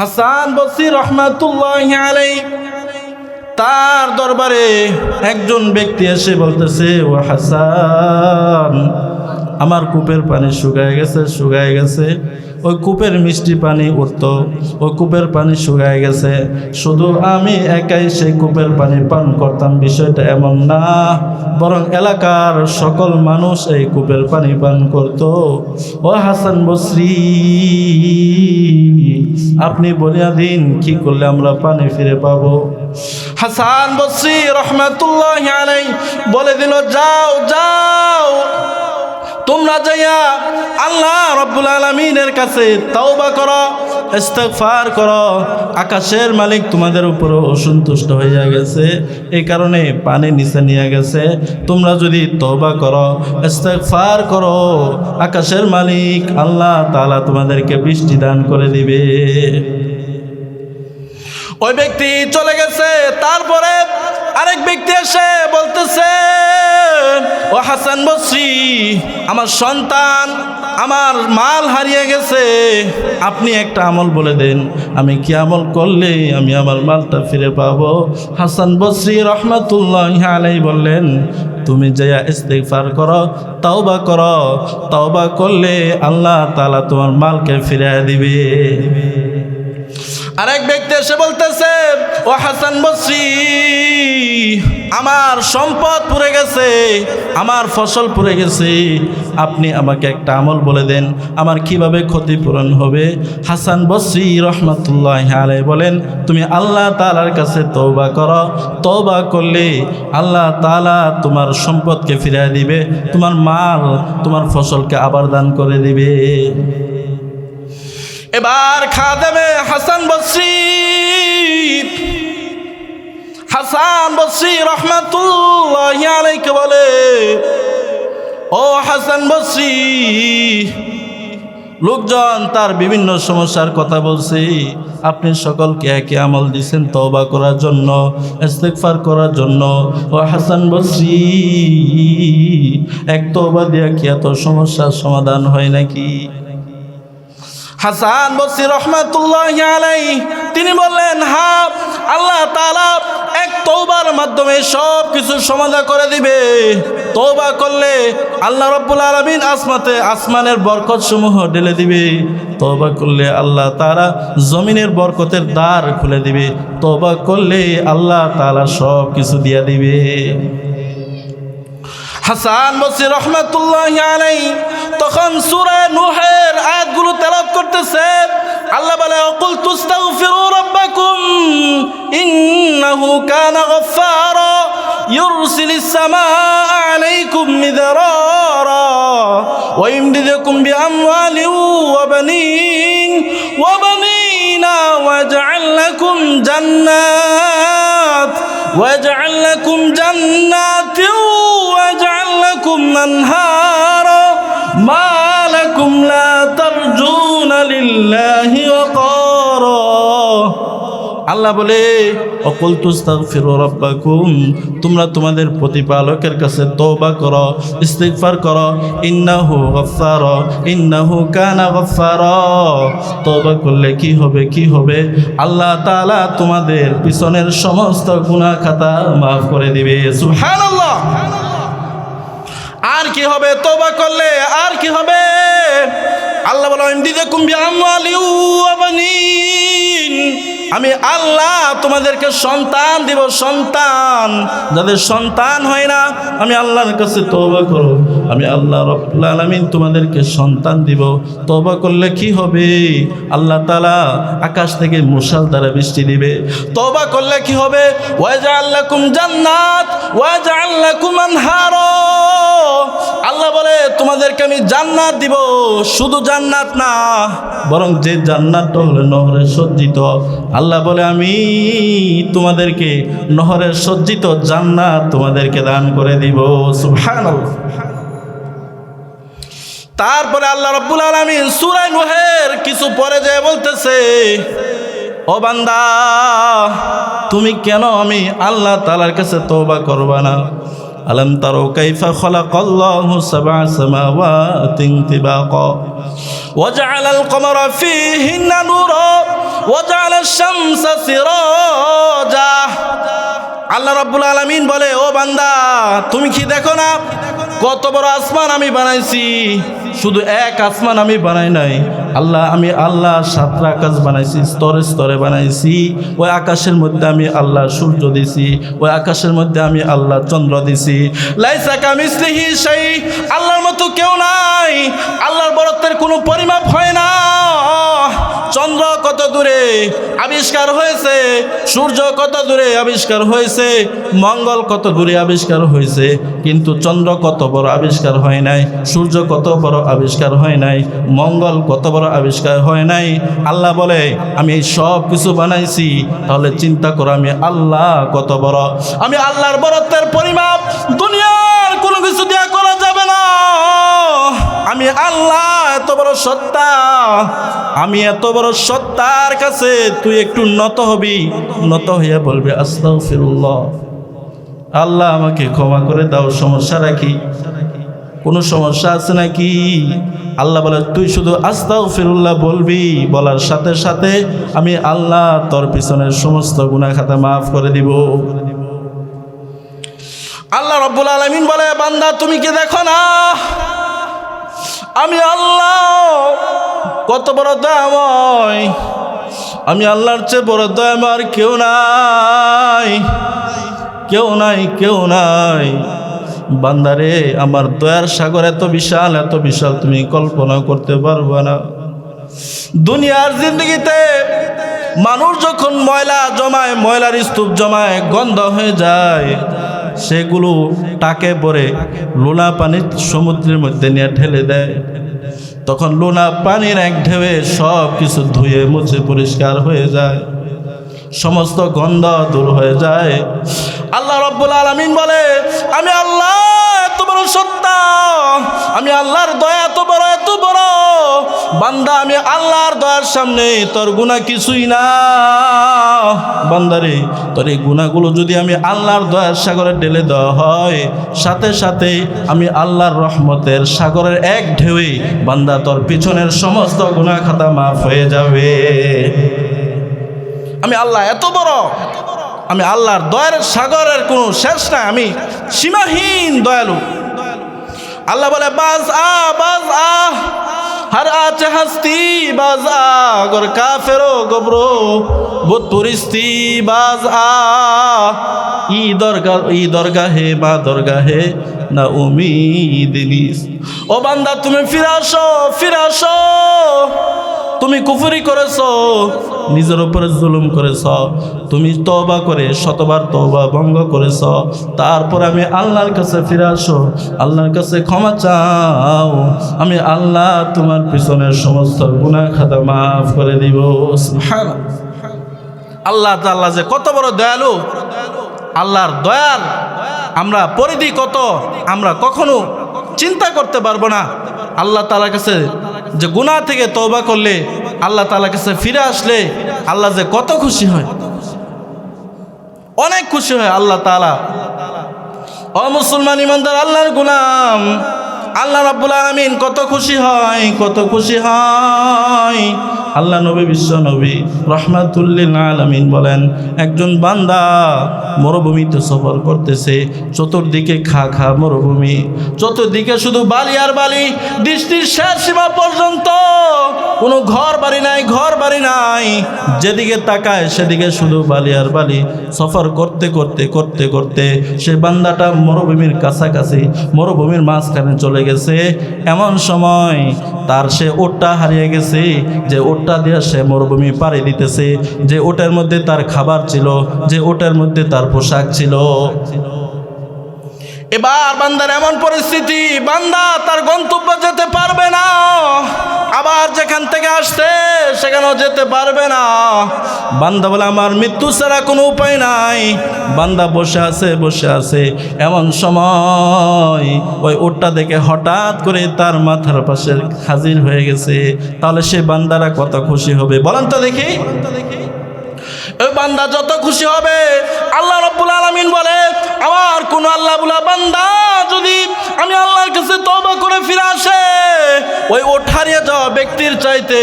হাসান বসি রহমাতুল্লাহ আলাই তার দরবারে একজন ব্যক্তি এসে বলতেছে, ও হাসান, আমার কূপের পানি শুকায় গেছে শুকায় গেছে। ওই কূপের মিষ্টি পানি উঠত, ওই কূপের পানি শুকায় গেছে। শুধু আমি একাই সেই কূপের পানি পান করতাম, বিষয়টা এমন না। বরং এলাকার সকল মানুষ এই কূপের পানি পান করত। ও হাসান বসরি, আপনি বলিয়া দিন, কি করলে আমরা পানি ফিরে পাবো? হাসান বসরি রহমাতুল্লাহ বলে দিল, যাও যাও। তোমরা যাইয়া আল্লাহ রব্বুল আলমিনের কাছে তাওবা করো, ইস্তেগফার করো। আকাশের মালিক তোমাদের উপর অসন্তুষ্ট হইয়া গেছে। এই কারণে পানি নিচে নিয়ে গেছে। তোমরা যদি তওবা করো, ইস্তেগফার করো, আকাশের মালিক আল্লাহ তালা তোমাদেরকে বৃষ্টি দান করে দিবে। ওই ব্যক্তি চলে গেছে, তারপরে আরেক ব্যক্তি এসে বলতেছে, ও হাসান বসরি, আমার সন্তান, আমার মাল হারিয়ে গেছে। আপনি একটা আমল বলে দেন, আমি কি আমল করলে আমি আমার মালটা ফিরে পাবো? হাসান বসরি রহমাতুল্লাহ আলাই বললেন, তুমি যাইয়া ইস্তেগফার করো, তাওবা করো, তাওবা করলে আল্লাহ তালা তোমার মালকে ফিরে দিবে। আরেক ব্যক্তি এসে বলতেছে, ও হাসান বসরি, আমার সম্পদ পুড়ে গেছে, আমার ফসল পুড়ে গেছে। আপনি আমাকে একটা আমল বলে দেন, আমার কীভাবে ক্ষতিপূরণ হবে? হাসান বসরি রহমতুল্লাহ আলাই বলেন, তুমি আল্লাহ তালার কাছে তৌবা করো। তৌবা করলে আল্লাহ তালা তোমার সম্পদকে ফিরিয়ে দিবে, তোমার মাল, তোমার ফসলকে আবার দান করে দিবে। এবার খাদেমে হাসান বসরি। হাসান বসরি রহমাতুল্লাহ বলে, ও হাসান বসরি, লোকজন তার বিভিন্ন সমস্যার কথা বলছে। আপনি সকলকে একে আমল দিছেন তওবা করার জন্য, ইস্তেগফার করার জন্য। ও হাসান বসরি, এক তওবা দিয়া কি এত সমস্যার সমাধান হয় নাকি? হাসান বসি রহমাতুল্লাহ আলাই তিনি বললেন, হা, আল্লাহ তাআলা এক তৌবার মাধ্যমে সব কিছু সমাধা করে দিবে। তৌবা করলে আল্লাহ রব্বুল আলমিন আসমাতে আসমানের বরকত সমূহ ঢেলে দিবে। তৌবা করলে আল্লাহ তারা জমিনের বরকতের দ্বার খুলে দিবে। তৌবা করলে আল্লাহ তালা সব কিছু দিয়া দিবে। হাসান বসি রহমতুল্লাহ আলাই তখন সুরা নুহের আয়াতগুলো তেলাপ করতেছে। আল্লাহ বলে অকুল তুস্তাগফিরু রাব্বাকুম, ইন্নাহু কানা গফফারা ইউরসিলিস সামাআ আলাইকুম মিদরারা, ওয়া ইমদিদুকুম বিআমওয়ালিন ওয়া বানিন, ওয়া বানিনা ওয়াজআল লাকুম জান্নাত ওয়াজআল লাকুম জান্নাতিন। কুম নানহার মালাকুম লা তারজুনা লিল্লাহি ওয়াকার। আল্লাহ বলে অকল তুস্তাগফির রাব্বাকুম, তোমরা তোমাদের প্রতিপালকের কাছে তওবা করো, ইস্তিগফার করো। ইন্নাহু গফফার, ইন্নাহু কানা গফফার। তওবা করলে কি হবে কি হবে? আল্লাহ তাআলা তোমাদের পিছনের সমস্ত গুনাহ খাতা মাফ করে দিবে। সুবহানাল্লাহ। আর কি হবে? তোবা করলে আর কি হবে? আল্লাহ বলো ওয়া বানিন। আমি আল্লাহ তোমাদেরকে সন্তান দিব, সন্তান। যাদের সন্তান হয় না, আমি আল্লাহর কাছে তোবা করো আমি আল্লাহ রব্বুল আলামিন তোমাদেরকে সন্তান দিব। তবা করলে কি হবে? আল্লাহ তালা আকাশ থেকে মুসাল দ্বারা বৃষ্টি দিবে। তবা করলে কি হবে? ওয়াজআল লাকুম জান্নাত, ওয়াজআল লাকুম আনহারা। আল্লাহ বলে, তোমাদেরকে আমি জান্নাত দিব। শুধু জান্নাত না, বরং যে জান্নাতটা হলো নহরে সজ্জিত। আল্লাহ বলে, আমি তোমাদেরকে নহরের সজ্জিত জান্নাত তোমাদেরকে দান করে দিব। সুবহানাল্লাহ। তারপরে আল্লাহ রব্বুল আলমিন সুরায় নুহের কিছু পরে যে বলতেছে, ও বান্দা, তুমি কেন আমি আল্লাহ তালার কাছে তৌবা করবা না? আলম তারো কাইফা খলাকাল্লাহু সাবআ সামাওয়াতিন তিবাকা। ওয়াজআলাল কমারা ফীহিন্না নূরা ওয়াজআলাল শামসা সিরাজা। আল্লাহ রাব্বুল আলামিন বলে, ও বান্দা, তুমি কি দেখো না? কত বড় আসমান আমি বানাইছি। শুধু এক আসমান আমি বানাই নাই। আল্লাহ, আমি আল্লাহ সাতটা আকাশ বানাইছি, স্তরে স্তরে বানাইছি। ওই আকাশের মধ্যে আমি আল্লাহ সূর্য দিছি, ওই আকাশের মধ্যে আমি আল্লাহ চন্দ্র দিছি। লাইসা কামিসলিহি সেই আল্লাহর মতো কেউ নাই। আল্লাহর বরত্বের কোনো পরিমাপ হয় না দূরে আবিষ্কার হয়েছে। সূর্য কত দূরে আবিষ্কার হয়েছে? মঙ্গল কত দূরে আবিষ্কার হয়েছে? কিন্তু চন্দ্র কত বড় আবিষ্কার হয় নাই? সূর্য কত বড় আবিষ্কার হয় নাই? মঙ্গল কত বড় আবিষ্কার হয় নাই? আল্লাহ বলে, আমি সব কিছু বানাইছি, তাহলে চিন্তা করো, আমি আল্লাহ কত বড়। আমি আল্লাহর বরত্বের পরিমাপ, দুনিয়ার কোনো কিছু দেওয়া আমি আল্লাহ, এত বড় সত্তা। আমি এত বড় সত্তার কাছে তুই একটু নত হবি। নত হইয়া বলবে, আস্তাগফিরুল্লাহ। আল্লাহ আমাকে ক্ষমা করে দাও, সমস্যা রাখি। কোনো সমস্যা আছে নাকি? আল্লাহ বলে, তুই শুধু আস্তাও ফিরুল্লাহ বলবি। বলার সাথে সাথে আমি আল্লাহ তোর পিছনের সমস্ত গুণা খাতা মাফ করে দিব। আল্লাহ রব্বুল আলমিন বলে, বান্দা, তুমি কি দেখো না? আমি আল্লাহ, কত বড় দয়াময়। আমি আল্লাহর চেয়ে বড় দয়াময় কেউ নাই। কেউ নাই কেউ নাই। বান্দারে, আমার দয়ার সাগর এত বিশাল এত বিশাল, তুমি কল্পনা করতে পারবে না। দুনিয়ার জিন্দগিতে মানুষ যখন ময়লা জমায়, ময়লার স্তূপ জমায়, গন্ধ হয়ে যায়। সেগুলো টাকে পরে লোনা পানির সমুদ্রের মধ্যে নিয়ে ঢেলে দেয়। তখন লোনা পানির এক ঢেউয়ে সব কিছু ধুয়ে মুছে পরিষ্কার হয়ে যায়। সমস্ত গন্ধ দূর হয়ে যায়। আল্লাহ রব্বুল আলমিন বলে, আমি আল্লাহ বড় আমি আল্লাহর দয়া এত বড় এত বড়। বান্দা, আমি আল্লাহর দয়ার সামনে তোর গুণা কিছুই না। বান্দারে তোর এই গুণাগুলো যদি আমি আল্লাহর দয়ার সাগরে ঢেলে দেওয়া হয়, সাথে সাথে আমি আল্লাহর রহমতের সাগরের এক ঢেউয়ে বান্দা তোর পিছনের সমস্ত গুণা খাতা মাফ হয়ে যাবে। আমি আল্লাহ এত বড়, আমি আল্লাহর দয়ার সাগরের কোনো শেষ নাই, আমি সীমাহীন দয়ালু। আল্লাহ বলে, বাজ আ বাজ আ, হর আচ হস্তি, বাজ আগর কাফেরো গোবরো বুত পুরিস্তি বাজ আ, ই দরগা, ই দরগাহে, বা দরগাহে, না উমিদ নিস। ও বান্দা, তুমি ফিরাসো ফিরাসো তুমি কুফরি করেছ নিজের উপরে জুলুম করেছ, তুমি তবা করে শতবার তবা ভঙ্গ করেছ, তারপর আমি আল্লাহর কাছে ফিরে আসো, আল্লাহর কাছে ক্ষমা চাও, আমি আল্লাহ তোমার পিছনের সমস্ত গুণা খাতা মাফ করে দিব আল্লাহ আল্লাহ যে কত বড় দয়ালু, আল্লাহর দয়াল, আমরা পরিধি কত, আমরা কখনো চিন্তা করতে পারব না। আল্লাহ তালার কাছে যে গুনাহ থেকে তওবা করলে আল্লাহ তালা কাছে ফিরে আসলে আল্লাহ যে কত খুশি হয়। অনেক খুশি হয় আল্লাহ তালা অ মুসলমান ইমানদার, আল্লাহর গুলাম। আল্লাহ রাব্বুল আলামিন কত খুশি হয়, কত খুশি হয়। আল্লাহ নবী, বিশ্ব নবী রহমাতুল্লিল আলামিন বলেন, একজন বান্দা মরুভূমিতে সফর করতেছে, চতুর্দিকে খা খা মরুভূমি, চতুর্দিকে শুধু বালি আর বালি, দৃষ্টির শেষ সীমা পর্যন্ত কোনো ঘর বাড়ি নাই, ঘর বাড়ি নাই। যেদিকে তাকায় সেদিকে শুধু বালি আর বালি। সফর করতে করতে করতে করতে সে বান্দাটা মরুভূমির কাছাকাছি, মরুভূমির মাঝখানে চলে গেছে। এমন সময় তার সে ওটটা হারিয়ে গেছে, যে ওটটা দিয়ে সে মরুভূমি পাড়ি দিতেছে। যে ওটার মধ্যে তার খাবার ছিল, যে ওটার মধ্যে তার পোশাক ছিল। এবার বান্দার এমন পরিস্থিতি, বান্দা তার গন্তব্য যেতে পারবে না। আবার যেখান থেকে আসছে, সেখানেও যেতে পারবে না। বান্দা বলে, আমার মৃত্যু ছাড়া কোনো উপায় নাই। বান্দা বসে আছে বসে আছে, এমন সময় ওই ওটটা দেখে হঠাৎ করে তার মাথার পাশে হাজির হয়ে গেছে। তাহলে সে বান্দারা কত খুশি হবে? বলেন তো দেখি। ওই বান্দা যত খুশি হবে, আল্লাহ রব্বুল আলমিন বলে, আমার কোন আল্লাহ বুলা বান্দা যদি আমি আল্লাহর কাছে তবা করে ফিরে আসে, ওই ওঠ হারিয়ে যাওয়া ব্যক্তির চাইতে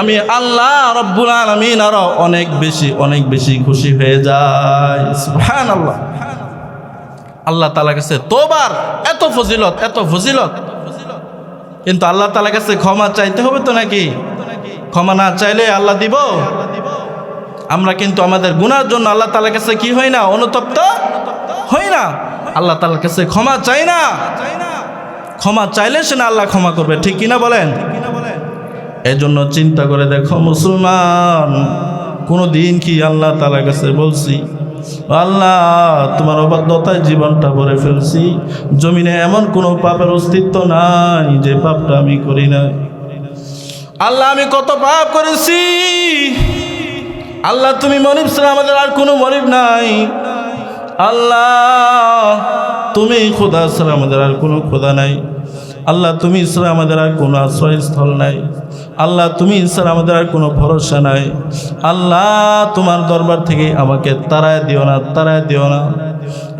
আমি আল্লাহ রব্বুল আলমিন আরও অনেক বেশি অনেক বেশি খুশি হয়ে যায় হ্যাঁ আল্লাহ আল্লাহ তালা কাছে তোবার এত ফজিলত এত ফজিলত। কিন্তু আল্লাহ তালা কাছে ক্ষমা চাইতে হবে তো নাকি? ক্ষমা না চাইলে আল্লাহ দিব? আমরা কিন্তু আমাদের গুনার জন্য আল্লাহ তালার কাছে কি হয় না? অনুতপ্ত হই না? আল্লাহ তালার কাছে ক্ষমা চাই না? ক্ষমা চাইলে সে না আল্লাহ ক্ষমা করবে। ঠিক কিনা বলেন? এই জন্য চিন্তা করে দেখো মুসলমান কোনো দিন কি আল্লাহ তালার কাছে বলছি, আল্লাহ তোমার অবাধ্যতায় জীবনটা ভরে ফেলছি, জমিনে এমন কোনো পাপের অস্তিত্ব নাই যে পাপটা আমি করি না আল্লাহ আমি কত পাপ করেছি আল্লাহ, তুমি মনিব ছাড়া আমাদের আর কোনো মনিব নাই। আল্লাহ, তুমি খোদা ছাড়া আমাদের আর কোনো খোদা নাই। আল্লাহ, তুমি ছাড়া আমাদের আর কোনো আশ্রয়স্থল নাই। আল্লাহ, তুমি ছাড়া আমাদের আর কোনো ভরসা নাই। আল্লাহ, তোমার দরবার থেকে আমাকে তারায় দিও না তারায় দিও না।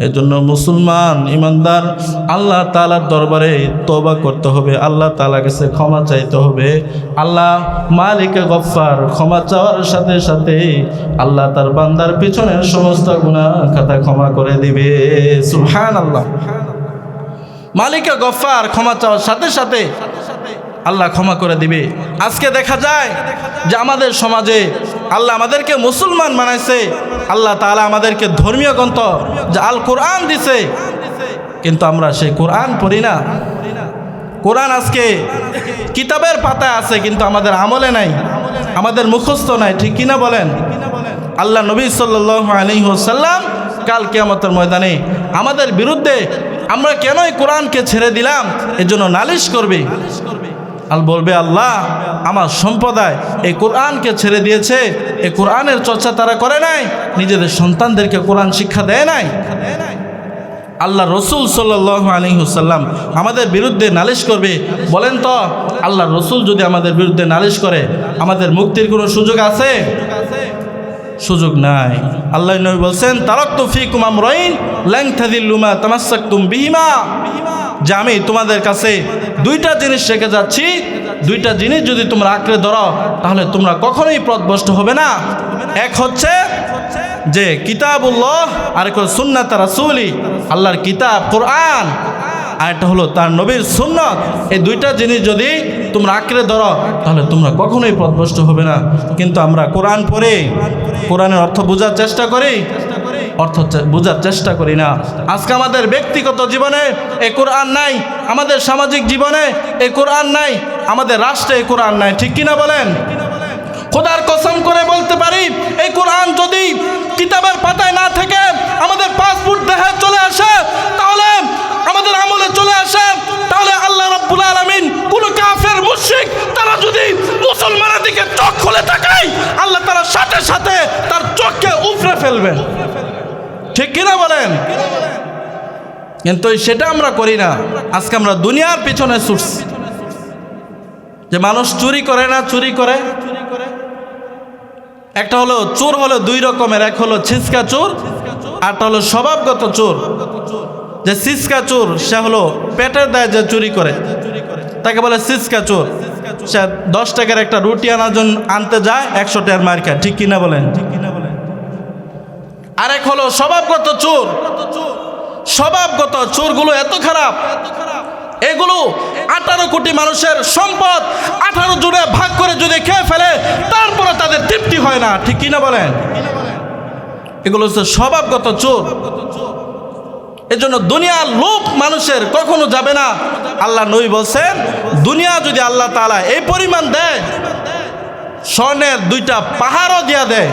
এজন্য মুসলমান, ইমানদার, আল্লাহ তালার দরবারে তবা করতে হবে। আল্লাহ তালা কাছে ক্ষমা চাইতে হবে। আল্লাহ মালিকে গফার ক্ষমা চাওয়ার সাথে সাথে আল্লাহ তার বান্দার পিছনের সমস্ত গুণা খাতা ক্ষমা করে দিবে। সুহান আল্লাহ মালিকা গফার ক্ষমা চাওয়ার সাথে সাথে আল্লাহ ক্ষমা করে দিবে। আজকে দেখা যায় যে আমাদের সমাজে আল্লাহ আমাদেরকে মুসলমান বানাইছে, আল্লাহ তাআলা আমাদেরকে ধর্মীয় গ্রন্থ যে আল কোরআন দিছে, কিন্তু আমরা সেই কোরআন পড়ি না। কোরআন আজকে কিতাবের পাতায় আছে, কিন্তু আমাদের আমলে নাই, আমাদের মুখস্থ নাই, ঠিক কিনা বলেন? আল্লাহ নবী সাল্লাহ আলহিহসাল্লাম কাল কেয়ামতের ময়দানে আমাদের বিরুদ্ধে আমরা কেনই কোরআনকে ছেড়ে দিলাম? এজন্য নালিশ করবে। আল বলবে, আল্লাহ আমার সম্প্রদায় এই কোরআনকে ছেড়ে দিয়েছে। এই কোরআনের চর্চা তারা করে নাই। নিজেদের সন্তানদেরকে কোরআন শিক্ষা দেয় নাই। আল্লাহ রসুল সাল্লাহ আলহিহুসাল্লাম আমাদের বিরুদ্ধে নালিশ করবে। বলেন তো, আল্লাহ রসুল যদি আমাদের বিরুদ্ধে নালিশ করে, আমাদের মুক্তির কোনো সুযোগ আছে? সুযোগ নাই। আল্লাহ নবী বলছেন, তারক তো ফি কুমাম রইন ল্যাং থাদিল্লুমা তামাসাক তুম বিহিমা। যে আমি তোমাদের কাছে দুইটা জিনিস শেখে যাচ্ছি। দুইটা জিনিস যদি তোমরা আঁকড়ে ধরো তাহলে তোমরা কখনোই পথভ্রষ্ট হবে না। এক হচ্ছে যে কিতাবুল্লাহ আর এক হলো তারা সুলি আল্লাহর কিতাব, কোরআন। আর একটা হলো তার নবীর সুন্নত। এই দুইটা জিনিস যদি তোমরা আঁকড়ে ধরো, তাহলে তোমরা কখনোই পথভ্রষ্ট হবে না। কিন্তু আমরা কোরআন পড়ে, কোরআনের অর্থ বোঝার চেষ্টা করি, অর্থ বোঝার চেষ্টা করি না। আজকে আমাদের ব্যক্তিগত জীবনে এ কোরআন নাই, আমাদের সামাজিক জীবনে এ কোরআন নাই, আমাদের রাষ্ট্রে এ কোরআন নাই, ঠিক কিনা বলেন? খোদার কসম করে বলতে পারি, এই কোরআন যদি কিতাবের পাতায় না থেকে আমাদের পাসপোর্ট দেহে চলে আসে, তাহলে আমাদের আমলে চলে আসে, তাহলে আল্লাহ রাব্বুল আলামিন কোনো কাফের, মুশরিক, তারা যদি মুসলমানের দিকে চোখ খুলে তাকায়, আল্লাহ তারা সাথে সাথে তার চোখকে উপড়ে ফেলবেন ঠিক কিনা বলেন? কিন্তু সেটা আমরা করি না। আজকে আমরা দুনিয়ার পিছনে ছুটছি। যে মানুষ চুরি করে না, চুরি করে। একটা হলো চোর হলো দুই রকমের, এক হলো ছিচকা চোর আরটা হলো স্বভাবগত চোর। যে সিসকা চোর, সে হলো পেটের দায় যে চুরি করে। তাকে বলে সিসকা চোর। সে দশ টাকার একটা রুটি আনার জন্য আনতে যায়, একশো টাকার মার খায়। ঠিক কিনা বলেন? আরেক হলো স্বভাবগত চোর। স্বভাবগত চোরগুলো এত খারাপ। এগুলো আঠারো কোটি মানুষের সম্পদ আঠারো জুড়ে ভাগ করে যদি খেয়ে ফেলে হয় না, ঠিক কিনা বলেন? এগুলো হচ্ছে স্বভাবগত চোর। এজন্য দুনিয়ার লোভ মানুষের কখনো যাবে না। আল্লাহ নই বলছেন, দুনিয়া যদি আল্লাহ তাআলা এই পরিমাণ দেয়, স্বর্ণের দুইটা পাহাড়ও দিয়া দেয়,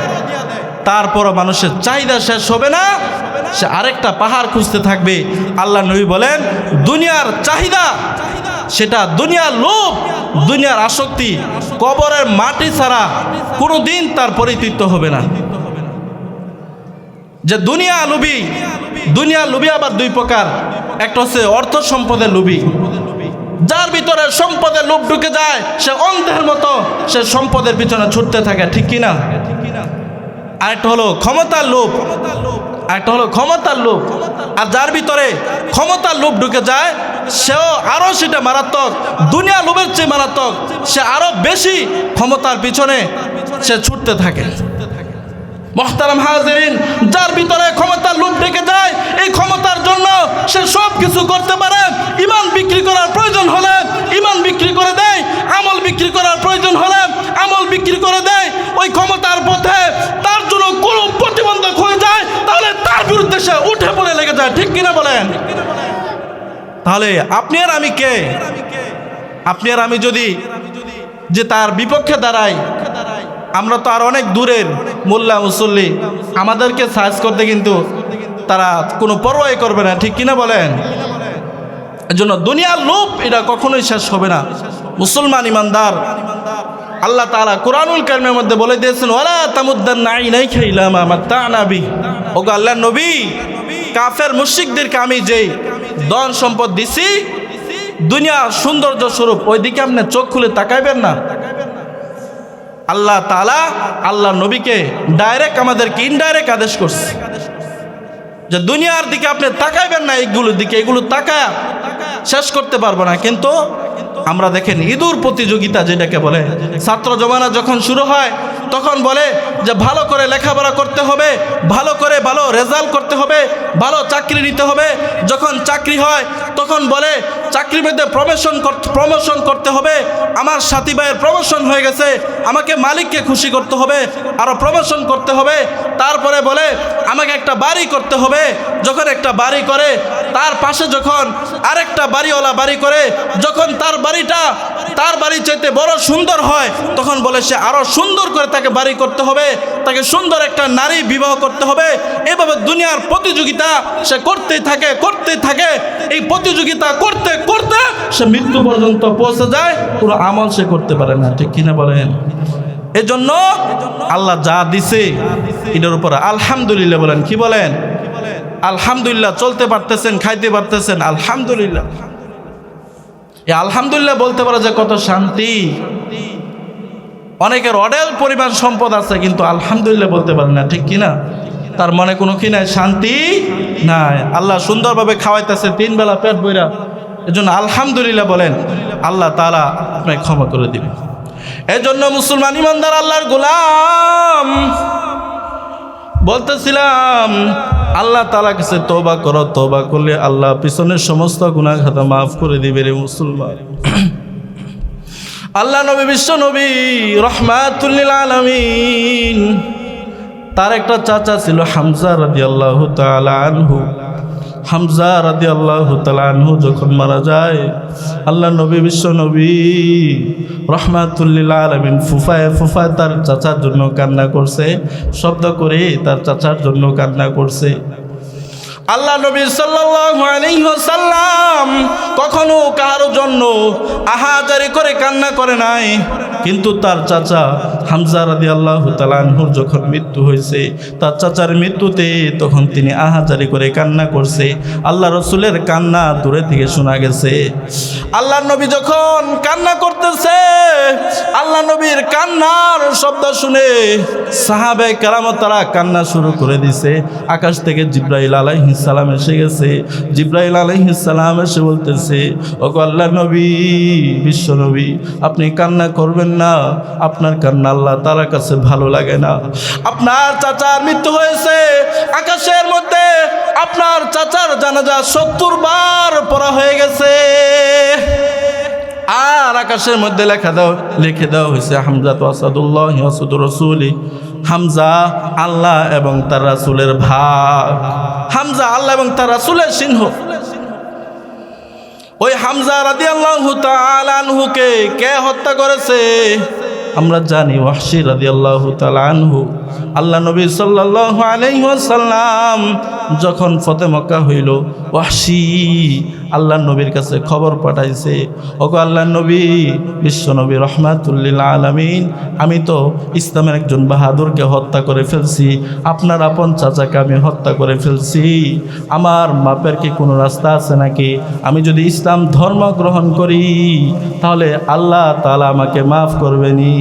তারপরও মানুষের চাহিদা শেষ হবে না। সে আরেকটা পাহাড় খুঁজতে থাকবে। আল্লাহ নবী বলেন, দুনিয়ার চাহিদা সেটা দুনিয়ার লোভ, দুনিয়ার আসক্তি, কবরের মাটি ছাড়া কোনো দিন তার পরিতৃপ্ত হবে না। যে দুনিয়া লুবি দুনিয়া লুবি আবার দুই প্রকার। একটা হচ্ছে অর্থ সম্পদের লুবি যার ভিতরে সম্পদের লোভ ঢুকে যায়, সে অন্ধের মতো, সে সম্পদের পিছনে ছুটতে থাকে, ঠিক কিনা? আরেকটা হলো ক্ষমতার লোভ। আরেকটা হলো ক্ষমতার লোভ। আর যার ভিতরে ক্ষমতার লোভ ঢুকে যায় সেও আরও সেটা মারাত্মক, দুনিয়া লোভের চেয়ে মারাত্মক, সে আরও বেশি ক্ষমতার পিছনে সে ছুটতে থাকে। মহতারাম হাজরিন, যার ভিতরে ক্ষমতার লোভ ঢেকে যায়, এই ক্ষমতার জন্য সে সব কিছু করতে পারে। ইমান বিক্রি করার প্রয়োজন হলে ইমান বিক্রি করে দেয়, আমল বিক্রি করার প্রয়োজন হলে আমল বিক্রি করে দেয়। ওই ক্ষমতার পথে তার জন্য কোনো প্রতিবন্ধক হয়ে যায়, তাহলে তার বিরুদ্ধে সে উঠে পড়ে লেগে যায়। ঠিক কিনা বলেন? তাহলে আপনি আর আমি কে? আপনি আর আমি যদি যে তার বিপক্ষে দাঁড়াই, আমরা তো আর অনেক দূরের মোল্লা মুসল্লি। আমাদেরকে সার্চ করতে কিন্তু তারা কোনো পরোয়াই করবে না, ঠিক কিনা বলেন? জন্য দুনিয়ার লোভ এটা কখনোই শেষ হবে না। মুসলমান ইমানদার আল্লাহ তালা কোরআনুল কারিমের মধ্যে বলে দিয়েছেন ওলা তামুদ্দান নাই নাই খাইলাম আমার তা নাবি ওগো আল্লাহ নবী, কাফের মুশরিকদেরকে আমি যেই ধন সম্পদ দিছি, দুনিয়ার সৌন্দর্য স্বরূপ, ওইদিকে আপনি চোখ খুলে তাকাইবেন না। আল্লাহ তালা আল্লাহ নবীকে ডাইরেক্ট আমাদেরকে ইনডাইরেক্ট আদেশ করছে। যে দুনিয়ার দিকে আপনি তাকাইবেন না, এইগুলোর দিকে, এগুলো তাকা শেষ করতে পারব না। কিন্তু আমরা দেখেন ইঁদুর প্রতিযোগিতা যেটাকে বলে। ছাত্র জমানা যখন শুরু হয় তখন বলে যে ভালো করে লেখাপড়া করতে হবে, ভালো করে ভালো রেজাল্ট করতে হবে, ভালো চাকরি নিতে হবে। যখন চাকরি হয়, তখন বলে চাকরির মধ্যে প্রমোশন প্রমোশন করতে হবে। আমার সাথী ভাইয়ের প্রমোশন হয়ে গেছে, আমাকে মালিককে খুশি করতে হবে আরও প্রমোশন করতে হবে। তারপরে বলে আমাকে একটা বাড়ি করতে হবে। যখন একটা বাড়ি করে, তার পাশে যখন আরেকটা বাড়িওয়ালা বাড়ি করে, যখন তার বাড়িটা তার বাড়ি চাইতে বড় সুন্দর হয়, তখন বলে সে আরও সুন্দর করে তাকে বাড়ি করতে হবে, তাকে সুন্দর একটা নারী বিবাহ করতে হবে। এভাবে দুনিয়ার প্রতিযোগিতা সে করতেই থাকে করতেই থাকে। এই প্রতিযোগিতা করতে করতে সে মৃত্যু পর্যন্ত পৌঁছে যায়, পুরো আমল সে করতে পারে না, ঠিক কিনা বলেন? এজন্য আল্লাহ যা দিছে, এটার উপর আলহামদুলিল্লাহ বলেন, কি বলেন? আলহামদুলিল্লাহ চলতে পারতেছেন, খাইতে পারতেছেন, আলহামদুলিল্লাহ। এই আলহামদুলিল্লাহ বলতে পারে যে কত শান্তি। অনেকের অডেল পরিমাণ সম্পদ আছে, কিন্তু আলহামদুলিল্লাহ বলতে পারে না, ঠিক কিনা? তার মনে কোনো কি নাই? শান্তি নাই। আল্লাহ সুন্দরভাবে খাওয়াইতেছে, তিন বেলা পেট বইরা এজন্য আলহামদুলিল্লাহ বলেন, আল্লাহ তালা আপনাকে ক্ষমা করে দিবে। এজন্য মুসলমান ইমানদার, আল্লাহর গোলাম। বলতেছিলাম, আল্লাহ তালা কাছে তোবা করো তোবা করলে আল্লাহ পিছনের সমস্ত গুণাঘাতা মাফ করে দিবে রে মুসলমান। আল্লাহ নবী, বিশ্ব নবী, রহমাতুল্লিল আলমিন। তার একটা চাচা ছিল হামজা রাদি আল্লাহ আনহু। হামজা রাদি আল্লাহ আনহু যখন মারা যায়, আল্লাহ নবী, বিশ্ব নবী, রহমাতুল্লিল আলমিন ফুফায় ফুফায় তার চাচার জন্য কান্না করছে, শব্দ করে তার চাচার জন্য কান্না করছে। আল্লাহ নবী সাল্লাম কখনো কারও জন্য আহাজারি করে কান্না করে নাই। কিন্তু তার চাচা হামজা রাদি আল্লাহ তালানহুর যখন মৃত্যু হয়েছে, তার চাচার মৃত্যুতে তখন তিনি আহাজারি করে কান্না করছে। আল্লাহ রসুলের কান্না দূরে থেকে শোনা গেছে। আল্লাহ নবী যখন কান্না করতেছে, আল্লাহ নবীর কান্নার শব্দ শুনে সাহাবে কেরামত তারা কান্না শুরু করে দিছে। আকাশ থেকে জিব্রাইল আলাইহিসালাম এসে গেছে। জিব্রাইল আলাইহিসালাম এসে বলতেছে ও আল্লাহ নবী, বিশ্ব নবী, আপনি কান্না করবেন না। আপনার কান্না আল্লাহ তার কাছে ভালো লাগে না। আপনার চাচার মৃত্যু হয়েছে। আকাশের মধ্যে আপনার চাচার জানাজা সত্তর বার পড়া হয়ে গেছে। আর আকাশের মধ্যে লেখা দাও, লিখে দেওয়া হয়েছে হামজা তো আসাদুল্লাহ রসুলি। হামজা আল্লাহ এবং তার রাসুলের ভাগ। হামজা আল্লাহ এবং তার রাসুলের সিংহ ওই হামজা রাদি আল্লাহ আনহুকে কে হত্যা করেছে? আমরা জানি, ওয়াহশি রাদি আল্লাহ আনহু, আল্লাহ নবী সাল্লাহ আলাইসাল্লাম যখন ফতে মক্কা হইল, ওয়াহশি, আল্লাহ নবীর কাছে খবর পাঠাইছে, ওগো আল্লাহ নবী, বিশ্ব নবী রহমাতুল্লিল আলমিন, আমি তো ইসলামের একজন বাহাদুরকে হত্যা করে ফেলছি, আপনার আপন চাচাকে আমি হত্যা করে ফেলছি, আমার মাপের কি কোনো রাস্তা আছে নাকি? আমি যদি ইসলাম ধর্ম গ্রহণ করি, তাহলে আল্লাহ তালা আমাকে মাফ করবেনি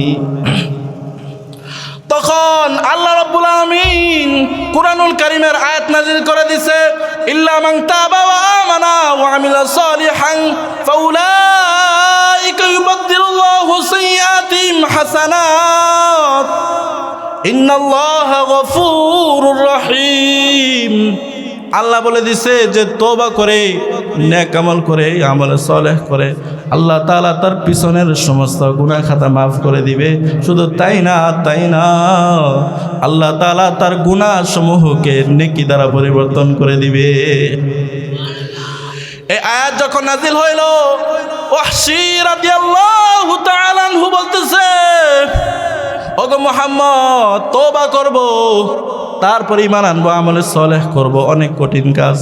তখন আল্লাহ রব্বুল আলমিন কুরআনুল কারীমের আয়াত নাজিল করে দিছে, ইল্লা মান তাবা ওয়া আমানা ওয়া আমিলা সালিহান, ফাউলাইকা ইউবাদদিলুল্লাহু সাইয়্যাতিহিম হাসানাত। ইন্নাল্লাহা গফুরুর রহিম। আল্লাহ বলে দিছে যে তোবা করে আমল করে, আমলে সলেহ করে, আল্লাহ তাআলা তার পিছনের সমস্ত গুনাহ খাতা মাফ করে দিবে। শুধু তাই না তাই না, আল্লাহ তাআলা তার গুনাহ সমূহকে নেকি দ্বারা পরিবর্তন করে দিবে। এই আয়াত যখন নাজিল হইল বলতেছে, ওগো মোহাম্মদ তোবা করব। তারপর ইমান আনব, আমলে সলেহ করব, অনেক কঠিন কাজ।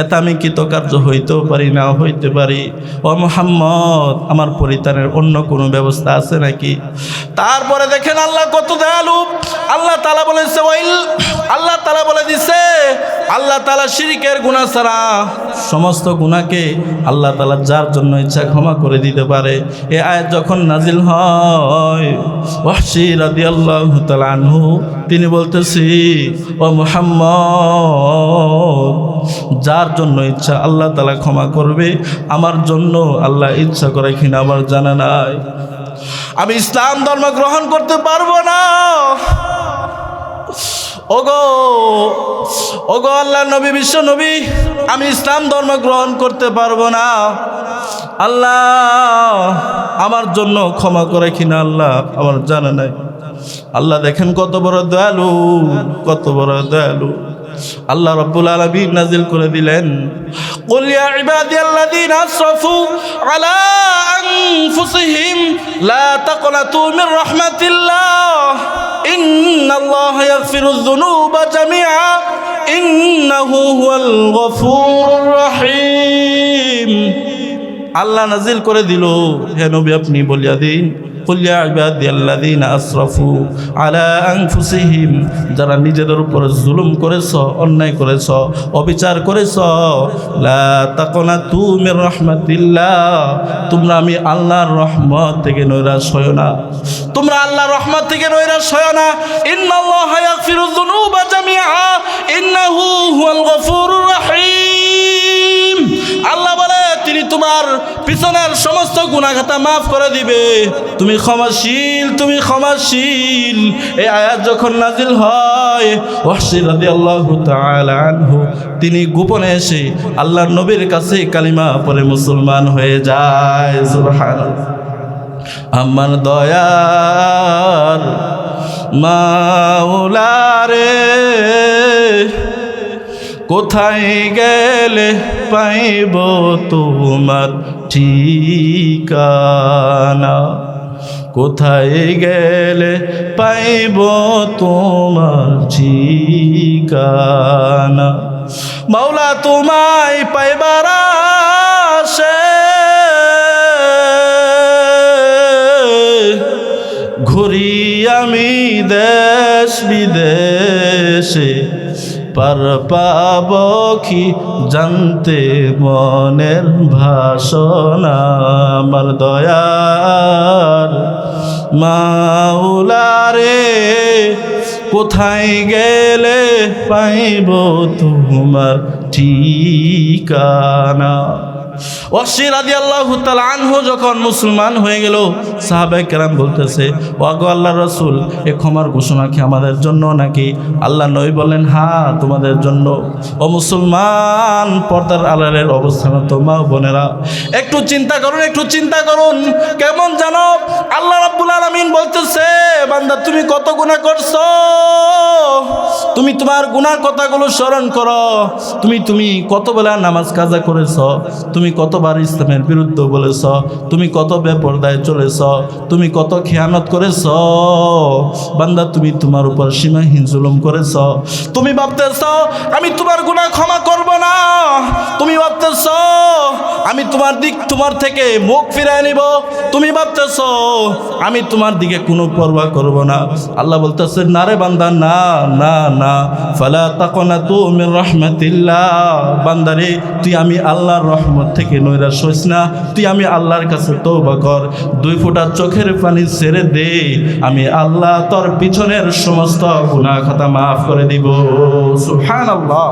এতে আমি কৃতকার্য হইতেও পারি না হইতে পারি। ও মোহাম্মদ, আমার পরিত্রাণের অন্য কোনো ব্যবস্থা আছে নাকি? তারপরে দেখেন আল্লাহ কত দয়ালু। আল্লাহ তালা বলেছে ওইল আল্লাহ তালা বলে দিছে, আল্লাহ তালা শিরিকের গুণা ছাড়া সমস্ত গুণাকে আল্লাহ তালা যার জন্য ইচ্ছা ক্ষমা করে দিতে পারে। এ আয়াত যখন নাজিল হয় তিনি বলতেছি, ও মোহাম্মদ, যার জন্য ইচ্ছা আল্লাহ তালা ক্ষমা করবে, আমার জন্য আল্লাহ ইচ্ছা করে কিনা আমার জানা নাই। আমি ইসলাম ধর্ম গ্রহণ করতে পারব না। ওগো ওগো আল্লাহ নবী, বিশ্ব নবী, আমি ইসলাম ধর্ম গ্রহণ করতে পারব না। আল্লাহ, আমার জন্য ক্ষমা করে কিনা আল্লাহ? আমার জানা নাই। আল্লাহ দেখেন কত বড় দয়ালু, কত বড় দয়ালু। আল্লাহ রব্বুল আলমীর নাজিল করে দিলেন কলিয়া ইবাদি আল্লাদিন আশরাফু আলা আনফুসিহিম, লা তাকনাতু মির রাহমাতিল্লাহ। ইন্নাল্লাহা ইয়াগফিরুয যুনুবা জামিআ, ইন্নাহু হুয়াল গফুরুর রহিম। আল্লাহ নাজিল করে দিল, হে নবী, আপনি বলিয়া দিন যারা নিজেদের উপরে জুলুম করেছ, অন্যায় করেছ, অবিচার করেছ তোমরা আমি আল্লাহর রহমত থেকে নৈরা সয়না তোমরা আল্লাহর রহমত থেকে নৈরা সয়না ইন্না ইন্নাহু হুয়াল গফুরুর রহিম। আল্লাহ বলে, তিনি তোমার পিছনের সমস্ত গুণাখাতা মাফ করে দিবে। তুমি ক্ষমাশীল তুমি ক্ষমাশীল। এই আয়াত যখন নাজিল হয় তিনি গোপনে এসে আল্লাহর নবীর কাছে কালিমা পরে মুসলমান হয়ে যায়। আমার দয়ার মাওলারে কোথায় গেলে পাইব তোমার ঠিকানা? কোথায় গেলে পাইব তোমার ঠিকানা? মাওলা তোমায় পাইবার আসে। ঘুরি আমি দেশ বিদেশে পার পাব কি জানতে মনের ভাষণা? আমার দয়ার মাউলারে কোথায় গেলে পাইব তোমার ঠিকানা? ওয়াসির আদি আল্লাহ আনহু যখন মুসলমান হয়ে গেল সাহাবাই কেরাম বলতেছে, ওয়াগো আল্লাহ রসুল, এ ক্ষমার ঘোষণা কি আমাদের জন্য নাকি? আল্লাহ নই বলেন হা, তোমাদের জন্য। ও মুসলমান, পর্দার আলালের অবস্থান তো মা বোনেরা, একটু চিন্তা করুন, একটু চিন্তা করুন। কেমন জানো? আল্লাহ রাব্বুল আলামিন বলতেছে, বান্দা, তুমি কত গুনাহ করছ? তুমি তোমার গুনার কথাগুলো স্মরণ করো। তুমি তুমি কত বেলা নামাজ কাজা করেছ? তুমি কতবার ইসলামের বিরুদ্ধে বলেছ? তুমি কত বেপরদায় চলেছ? তুমি কত খেয়ানত করেছ? বান্দা, তুমি তোমার উপর সীমাহীন জুলুম করেছ। তুমি ভাবতেছ, আমি তোমার গুনাহ ক্ষমা করব না। তুমি ভাবতেছ, আমি তোমার দিক, তোমার থেকে মুখ ফিরায় নিব। তুমি ভাবতেছ, আমি তোমার দিকে কোনো পরোয়া করব না। আল্লাহ বলতেছে, না রে বান্দা, না না না। ফালা তাকনাতু মির রাহমাতিল্লাহ। বান্দারে, তুই আমি আল্লাহর রহমত থেকে নৈরাশ সইস না। তুই আমি আল্লাহর কাছে তৌবা কর। দুই ফোঁটা চোখের পানি ছেড়ে দে। আমি আল্লাহ তোর পিছনের সমস্ত গুণা খাতা মাফ করে দিব। সুবহানাল্লাহ।